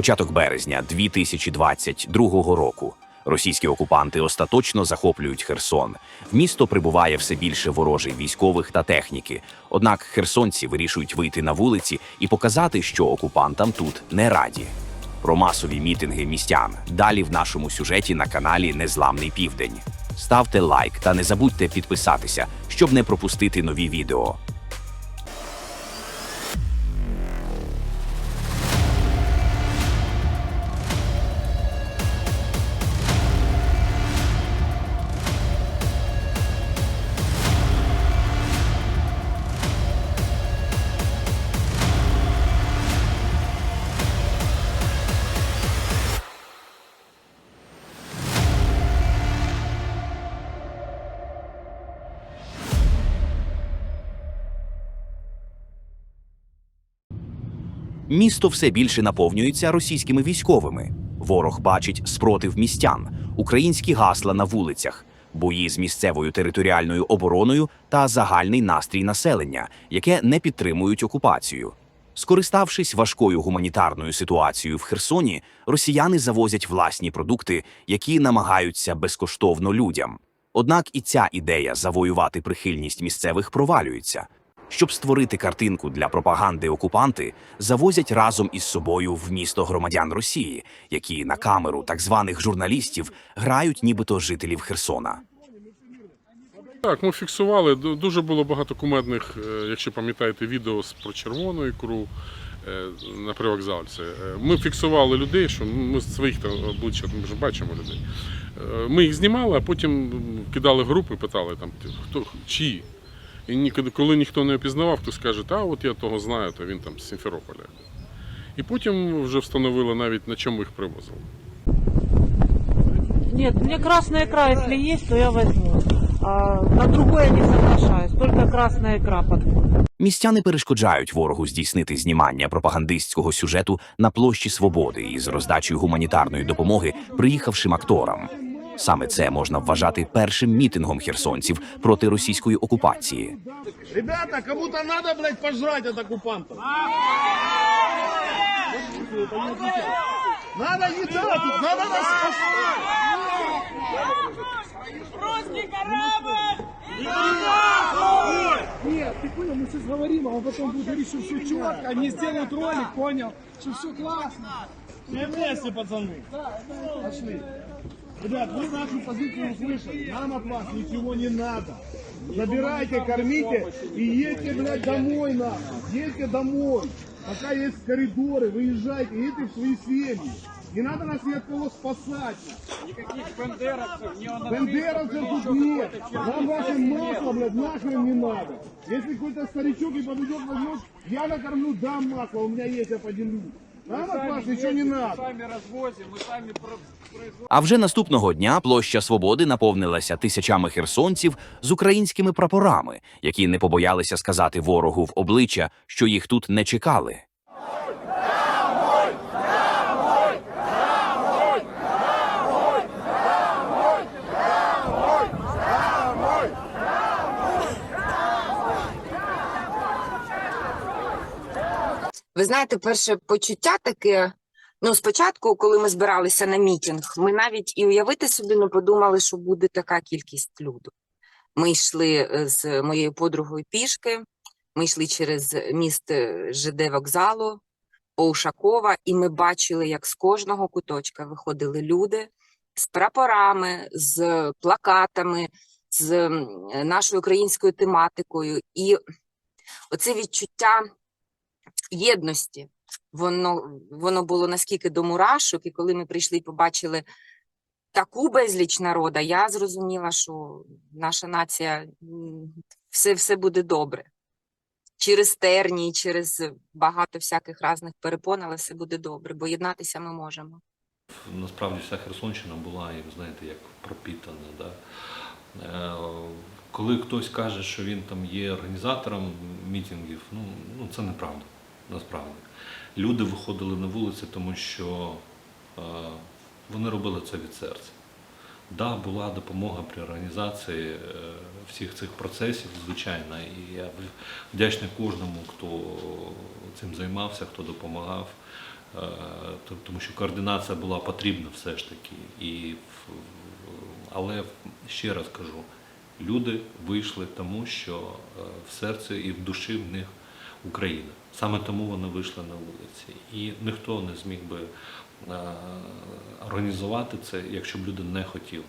Початок березня 2022 року. Російські окупанти остаточно захоплюють Херсон. В місто прибуває все більше ворожих військових та техніки. Однак херсонці вирішують вийти на вулиці і показати, що окупантам тут не раді. Про масові мітинги містян далі в нашому сюжеті на каналі Незламний Південь. Ставте лайк та не забудьте підписатися, щоб не пропустити нові відео. Місто все більше наповнюється російськими військовими. Ворог бачить спротив містян, українські гасла на вулицях, бої з місцевою територіальною обороною та загальний настрій населення, яке не підтримують окупацію. Скориставшись важкою гуманітарною ситуацією в Херсоні, росіяни завозять власні продукти, які намагаються безкоштовно людям. Однак і ця ідея завоювати прихильність місцевих провалюється. Щоб створити картинку для пропаганди окупанти, завозять разом із собою в місто громадян Росії, які на камеру так званих журналістів грають нібито жителів Херсона. Так, ми фіксували. Ду- Дуже було багато кумедних, е, якщо пам'ятаєте, відео про червону ікру е, на привокзальці. Е, Ми фіксували людей, що ми з своїх там обличчя ми вже бачимо людей. Ми їх знімали, а потім кидали групи, питали там, хто чиї. І ні- коли ніхто не опізнавав, хтось каже, та от я того знаю, то він там з Сімферополя. І потім вже встановили навіть на чому їх привозили. Нет, мне красная икра, если есть, то я возьму. А на другое не соглашаюсь, только красная икра подходит. Містяни перешкоджають ворогу здійснити знімання пропагандистського сюжету на площі Свободи із роздачею гуманітарної допомоги приїхавшим акторам. Саме це можна вважати першим мітингом херсонців проти російської окупації. Ребята, кому-то надо, блядь, пожрать от оккупантов. Надо еда тут, надо нас спасать. Нет, ты понял, мы сейчас говорим, а он потом будет говорить, что все четко, они сделают ролик, понял, что все классно. Все вместе, пацаны. Пошли. Ребят, вы нашу позицию услышали. Нам от вас ничего не надо. Забирайте, кормите и едьте, блядь, домой нахуй. Едьте домой. Пока есть коридоры, выезжайте, едьте в свои семьи. Не надо нас ни от кого спасать. Никаких бендеровцев, не Бендеровцев тут нет. Нам ваше масло, блядь, нахрен не надо. Если какой-то старичок и подойдет, возьмет, я накормлю, дам масло, у меня есть, я поделюсь. Нам от вас ничего не надо. А вже наступного дня площа Свободи наповнилася тисячами херсонців з українськими прапорами, які не побоялися сказати ворогу в обличчя, що їх тут не чекали. Ви знаєте, перше почуття таке. Ну, спочатку, коли ми збиралися на мітинг, ми навіть і уявити собі не подумали, що буде така кількість люду. Ми йшли е, з моєю подругою пішки, ми йшли через міст е, ЖД вокзалу по Ушакова, і ми бачили, як з кожного куточка виходили люди з прапорами, з плакатами, з нашою українською тематикою. І оце відчуття єдності. Воно, воно було наскільки до мурашок, і коли ми прийшли і побачили таку безліч народа, я зрозуміла, що наша нація все, все буде добре. Через тернії, через багато всяких різних перепон, але все буде добре, бо єднатися ми можемо. Насправді вся Херсонщина була, як знаєте, як пропітана. Да? Е, Коли хтось каже, що він там є організатором мітингів, ну, ну це неправда, насправді. Люди виходили на вулиці, тому що е, вони робили це від серця. Да, була допомога при організації е, всіх цих процесів, звичайно, і я вдячний кожному, хто цим займався, хто допомагав. Е, Тому що координація була потрібна все ж таки. І, але ще раз кажу, люди вийшли тому, що в серці і в душі в них Україна. Саме тому вони вийшли на вулиці. І ніхто не зміг би е, організувати це, якщо б люди не хотіли.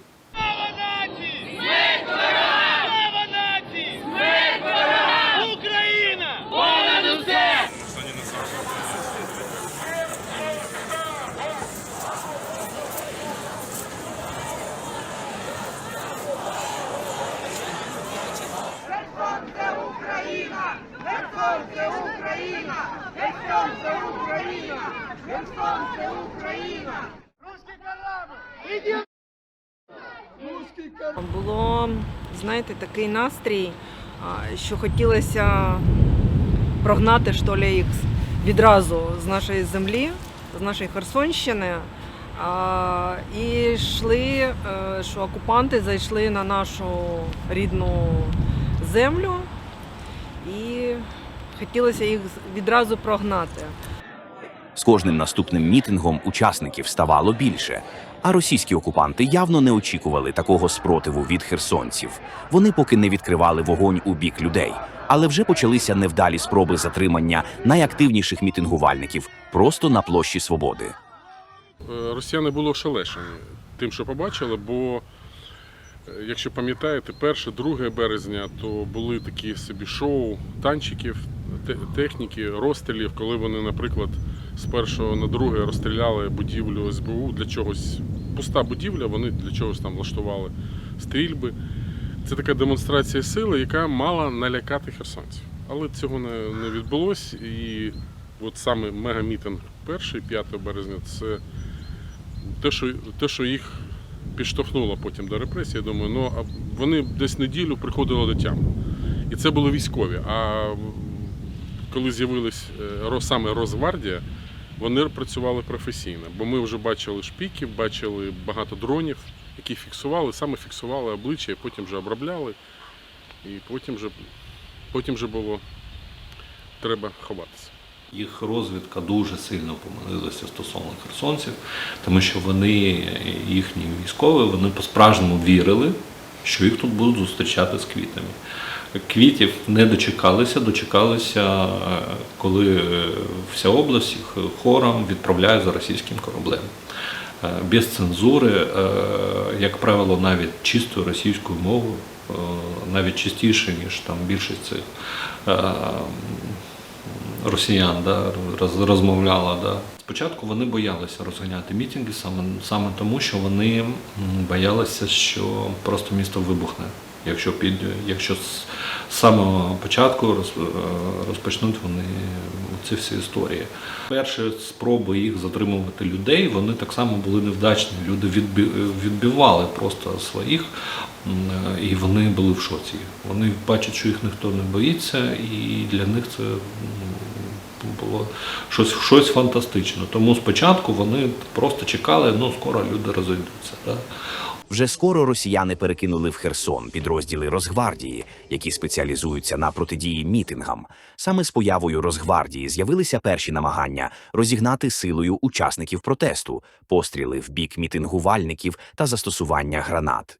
Знаєте, такий настрій, що хотілося прогнати ли, їх відразу з нашої землі, з нашої Херсонщини. І йшли, е, що окупанти зайшли на нашу рідну землю і хотілося їх відразу прогнати. З кожним наступним мітингом учасників ставало більше. А російські окупанти явно не очікували такого спротиву від херсонців. Вони поки не відкривали вогонь у бік людей, але вже почалися невдалі спроби затримання найактивніших мітингувальників просто на площі Свободи. Е, Росіяни були ошелешені тим, що побачили, бо, е, якщо пам'ятаєте, 1-2 березня, то були такі собі шоу танчиків, техніки, розстрілів, коли вони, наприклад, з першого на друге розстріляли будівлю СБУ для чогось. Пуста будівля, вони для чогось там влаштували стрільби. Це така демонстрація сили, яка мала налякати херсонців. Але цього не, не відбулось. І от саме мегамітинг перший, 5 березня, це те, що, те, що їх підштовхнуло потім до репресій, я думаю, ну а вони десь неділю приходили до тями. І це були військові. А коли з'явилась е, саме Росгвардія, вони працювали професійно, бо ми вже бачили шпіків, бачили багато дронів, які фіксували, саме фіксували обличчя, потім вже обробляли, і потім вже, потім вже було треба ховатися. Їх розвідка дуже сильно помилилася стосовно херсонців, тому що вони, їхні військові, вони по-справжньому вірили, що їх тут будуть зустрічати з квітами. Квітів не дочекалися, дочекалися, е, коли е, вся область їх хором відправляє за російським кораблем. Е, Без цензури, як правило, навіть чистою російською мовою, навіть чистіше, ніж там більшість цих росіян да, розмовляла. Да. Спочатку вони боялися розганяти мітинги саме, саме тому, що вони боялися, що просто місто вибухне. Якщо під, якщо з самого початку е, розпочнуть вони ці всі історії. Перші спроби їх затримувати людей, вони так само були невдачні. Люди відбивали просто своїх, е, і вони були в шоці. Вони бачать, що їх ніхто не боїться, і для них це було щось, щось фантастичне. Тому спочатку вони просто чекали, ну скоро люди розійдуться. Да? Вже скоро росіяни перекинули в Херсон підрозділи Росгвардії, які спеціалізуються на протидії мітингам. Саме з появою Росгвардії з'явилися перші намагання розігнати силою учасників протесту, постріли в бік мітингувальників та застосування гранат.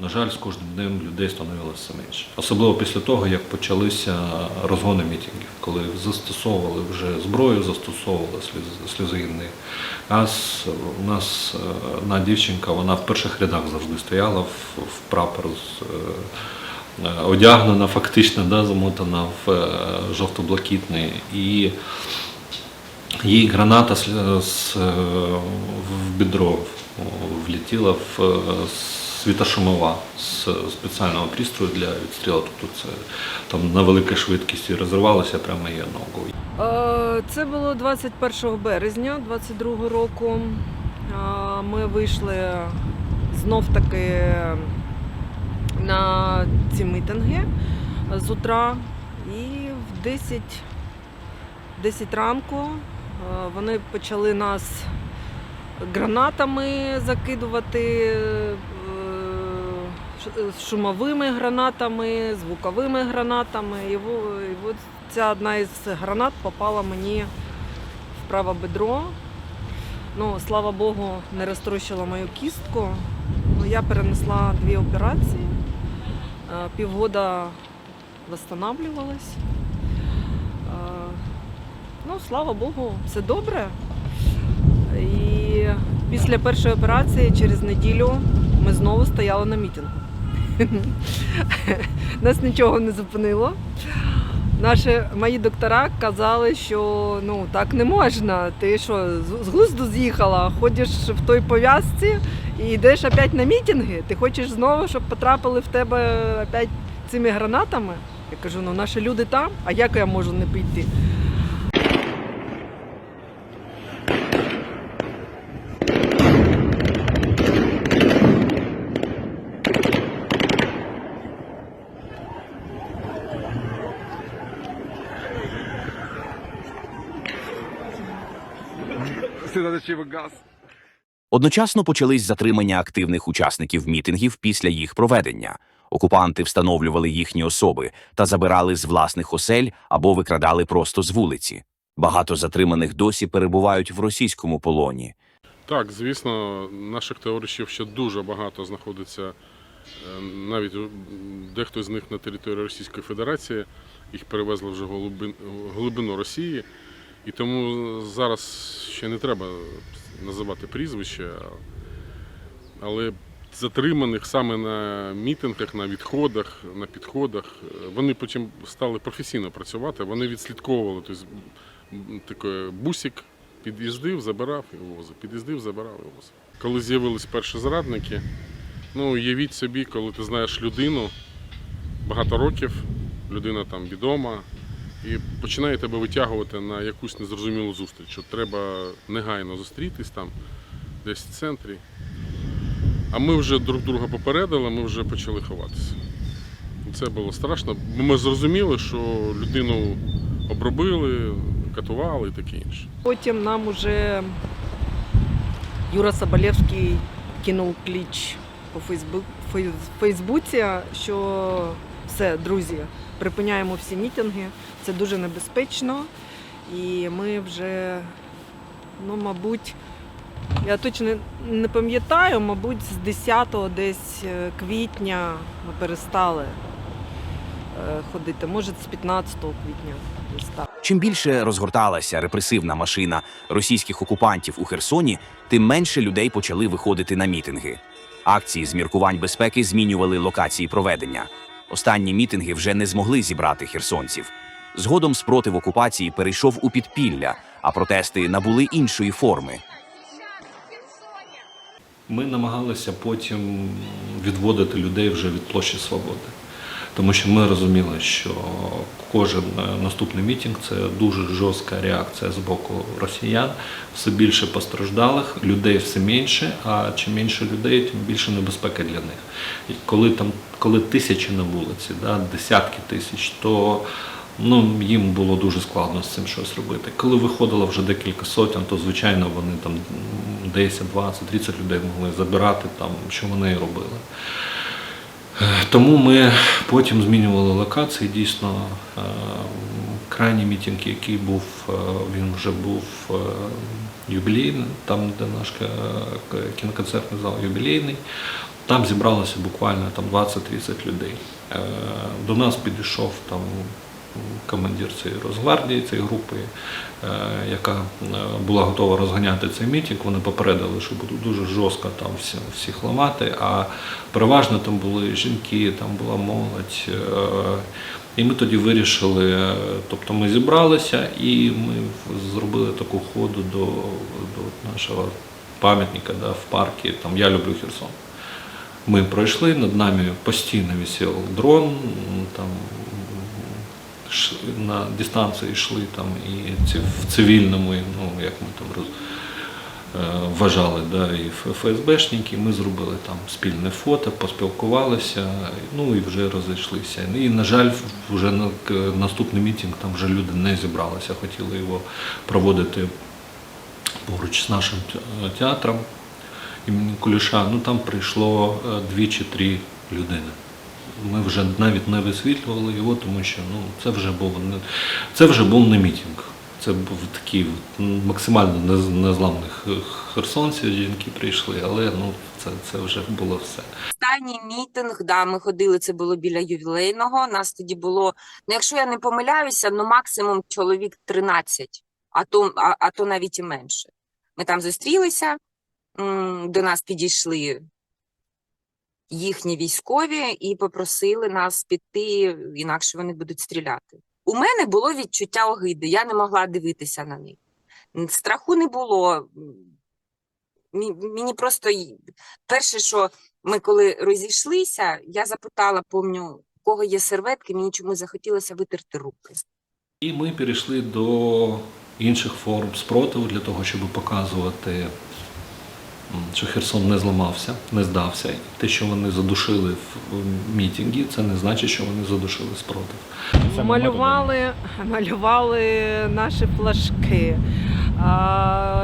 На жаль, з кожним днем людей становилося все менше. Особливо після того, як почалися розгони мітингів, коли застосовували вже зброю, застосовували сльозогінний газ. У нас е, одна дівчинка, вона в перших рядах завжди стояла в, прапор з. е, е, Одягнена фактично, да, замотана в жовто-блакитний. І їй граната в бедро влетіла в світошумова з спеціального пристрою для відстрілу. Тобто це там на великій швидкості розірвалося прямо її ногу. Е, Це було 21 березня 22 року. Е, Ми вийшли знов таки на ці мітинги з утра. І в 10, 10 ранку е, вони почали нас гранатами закидувати, ш- шумовими гранатами, звуковими гранатами. І і от ця одна із гранат попала мені в праве бедро. Ну, слава Богу, не розтрощила мою кістку. Ну, я перенесла дві операції. Е, Півгода восстанавливалась. Е, Ну, слава Богу, все добре. І після першої операції через неділю ми знову стояли на мітингу. Нас нічого не зупинило. Наші мої доктора казали, що ну так не можна. Ти що, з- глузду з'їхала, ходиш в той пов'язці і йдеш опять на мітинги. Ти хочеш знову, щоб потрапили в тебе опять цими гранатами? Я кажу, ну наші люди там, а як я можу не піти? Одночасно почались затримання активних учасників мітингів після їх проведення. Окупанти встановлювали їхні особи та забирали з власних осель або викрадали просто з вулиці. Багато затриманих досі перебувають в російському полоні. Так, звісно, наших товаришів ще дуже багато знаходиться, е, навіть дехто з них на території Російської Федерації, їх перевезли вже в в глибину Росії. І тому зараз ще не треба називати прізвища, але затриманих саме на мітингах, на відходах, на підходах, е, вони потім стали професійно працювати, вони відслідковували тобто, такий бусик, під'їздив, забирав і вивозив, під'їздив, забирав і вивозив. Коли з'явились перші зрадники, ну уявіть собі, коли ти знаєш людину багато років, людина там відома, і починає тебе витягувати на якусь незрозумілу зустріч. що Треба негайно зустрітись там, десь в центрі. А ми вже друг друга попередили, ми вже почали ховатися. Це було страшно, ми зрозуміли, що людину обробили, катували і таке інше. Потім нам уже Юра Соболєвський кинув кліч по Фейсбу- Фейсбуці, що все, друзі, припиняємо всі мітинги. Це дуже небезпечно. І ми вже, ну, мабуть, я точно не- пам'ятаю, мабуть, з 10 десь е, квітня ми перестали е, ходити. Може, з 15 квітня десь. Чим більше розгорталася репресивна машина російських окупантів у Херсоні, тим менше людей почали виходити на мітинги. Акції з міркувань безпеки змінювали локації проведення. Останні мітинги вже не змогли зібрати херсонців. Згодом спротив окупації перейшов у підпілля, а протести набули іншої форми. Ми намагалися потім відводити людей вже від площі Свободи. Тому що ми розуміли, що кожен е, наступний мітинг це дуже жорстка реакція з боку росіян, все більше постраждалих, людей все менше, а чим менше людей, тим більше небезпека для них. І коли там, коли тисячі на вулиці, да, десятки тисяч, то ну, їм було дуже складно з цим щось робити. Коли виходило вже декілька сотень, то звичайно вони там 10, 20, 30 людей могли забирати там, що вони і робили. Тому ми потім змінювали локації. Дійсно, е, крайній мітинг, який був, е, він вже був е, юбілейний, там, де наш кіноконцертний зал юбілейний. Там зібралося буквально там 20-30 людей. Е, До нас підійшов там командир цієї Росгвардії, цієї групи, е, яка е, була готова розганяти цей мітинг. Вони попередили, що будуть дуже жорстко там всі, всіх ламати. А переважно там були жінки, там була молодь. І ми тоді вирішили, тобто ми зібралися і ми зробили таку ходу до, до нашого пам'ятника да, в парку. Там Я люблю Херсон. Ми пройшли, над нами постійно висів дрон, там на дистанції йшли там і в цивільному, і, ну як ми там роз, е, вважали, да, і ФСБшники. Ми зробили там спільне фото, поспілкувалися, ну і вже розійшлися. І, на жаль, вже на наступний мітинг там вже люди не зібралися, хотіли його проводити поруч з нашим театром імені Куліша. Ну там прийшло е, дві чи три людини. ми вже навіть не висвітлювали його, тому що ну, це вже був не це вже був не мітинг. Це був такий максимально нез- незламний херсонці, жінки прийшли, але ну, це, це вже було все. Останній мітинг, да, ми ходили, це було біля ювілейного. Нас тоді було, ну якщо я не помиляюся, ну максимум чоловік 13, а то, а, а то навіть і менше. Ми там зустрілися, до нас підійшли їхні військові і попросили нас піти, інакше вони будуть стріляти. У мене було відчуття огиди, я не могла дивитися на них. Страху не було. Мені просто перше, що ми коли розійшлися, я запитала, помню, у кого є серветки, мені чомусь захотілося витерти руки. І ми перейшли до інших форм спротиву для того, щоб показувати, що Херсон не зламався, не здався. Те, що вони задушили в мітингі, це не значить, що вони задушили спротив. малювали, малювали наші флажки,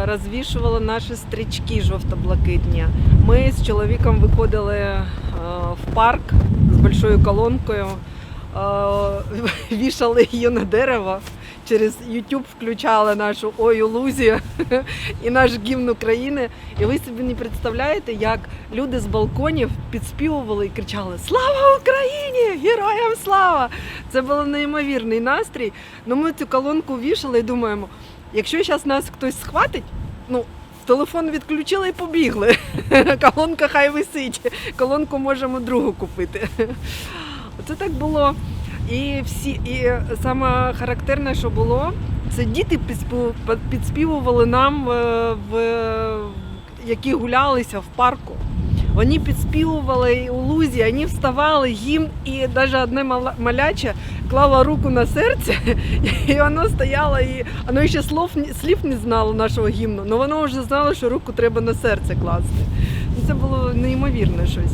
розвішували наші стрічки жовто-блакитні. Ми з чоловіком виходили в парк з большою колонкою, вішали її на дерево. Через YouTube включали нашу Ой лузі і наш гімн України. І ви собі не представляєте, як люди з балконів підспівували і кричали Слава Україні! Героям слава! Це був неймовірний настрій. Ну ми цю колонку вішали і думаємо, якщо зараз нас хтось схватить, ну. Телефон відключили і побігли. Колонка хай висить. Колонку можемо другу купити. Оце так було. І всі, і саме характерне, що було, це діти підспів- підспівували нам, е, в, які гулялися в парку. Вони підспівували у лузі, вони вставали їм, і навіть одне маляче клала руку на серце, і воно стояло, і воно ще слов, слів не знало нашого гімну, але воно вже знало, що руку треба на серце класти. Це було неймовірне щось.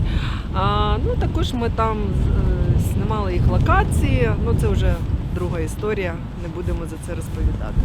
А, ну, також ми там е, знімали їх локації, ну це вже друга історія, не будемо за це розповідати.